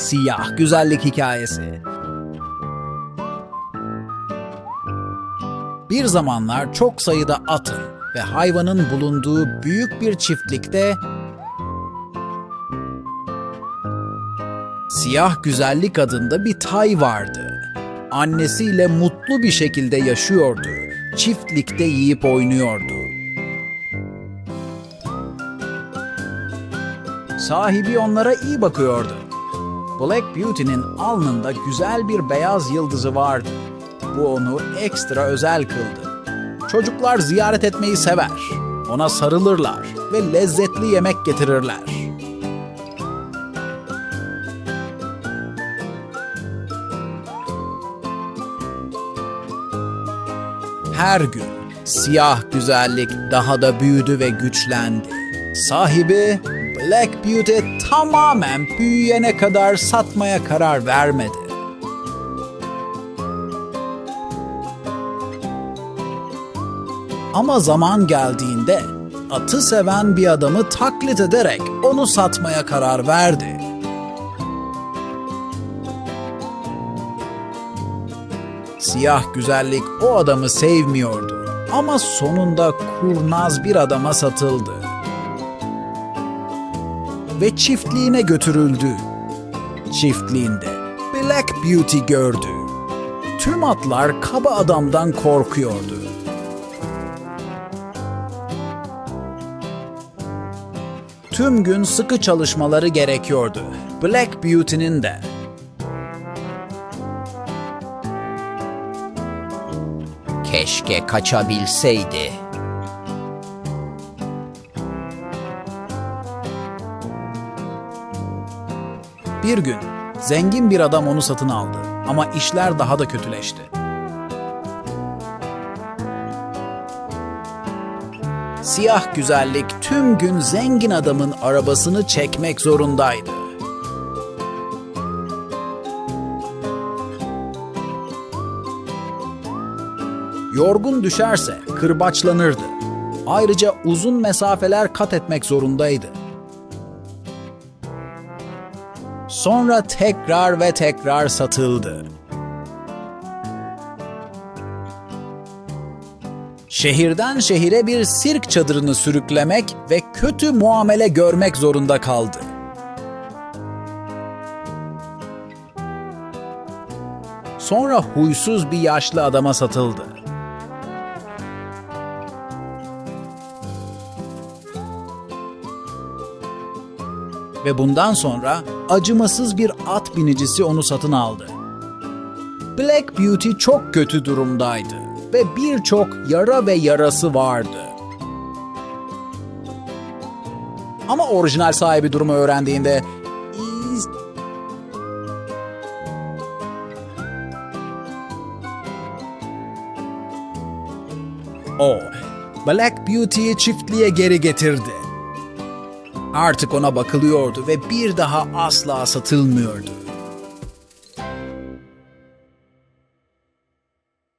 Siyah güzellik hikayesi. Bir zamanlar çok sayıda atın ve hayvanın bulunduğu büyük bir çiftlikte Siyah Güzellik adında bir tay vardı. Annesiyle mutlu bir şekilde yaşıyordu. Çiftlikte yiyip oynuyordu. Sahibi onlara iyi bakıyordu. Black Beauty'nin alnında güzel bir beyaz yıldızı vardı. Bu onu ekstra özel kıldı. Çocuklar ziyaret etmeyi sever. Ona sarılırlar ve lezzetli yemek getirirler. Her gün siyah güzellik daha da büyüdü ve güçlendi. Sahibi Black Beauty tamamen büyüyene kadar satmaya karar vermedi. Ama zaman geldiğinde atı seven bir adamı taklit ederek onu satmaya karar verdi. Siyah güzellik o adamı sevmiyordu ama sonunda kurnaz bir adama satıldı. Ve çiftliğine götürüldü. Çiftliğinde Black Beauty gördü. Tüm atlar kaba adamdan korkuyordu. Tüm gün sıkı çalışmaları gerekiyordu. Black Beauty'nin de. Keşke kaçabilseydi. Bir gün zengin bir adam onu satın aldı ama işler daha da kötüleşti. Siyah güzellik tüm gün zengin adamın arabasını çekmek zorundaydı. Yorgun düşerse kırbaçlanırdı. Ayrıca uzun mesafeler kat etmek zorundaydı. Sonra tekrar ve tekrar satıldı. Şehirden şehire bir sirk çadırını sürüklemek ve kötü muamele görmek zorunda kaldı. Sonra huysuz bir yaşlı adama satıldı. Ve bundan sonra acımasız bir at binicisi onu satın aldı. Black Beauty çok kötü durumdaydı ve birçok yara ve yarası vardı. Ama orijinal sahibi durumu öğrendiğinde "İz- O, Black Beauty'yi çiftliğe geri getirdi. Artık ona bakılıyordu ve bir daha asla satılmıyordu.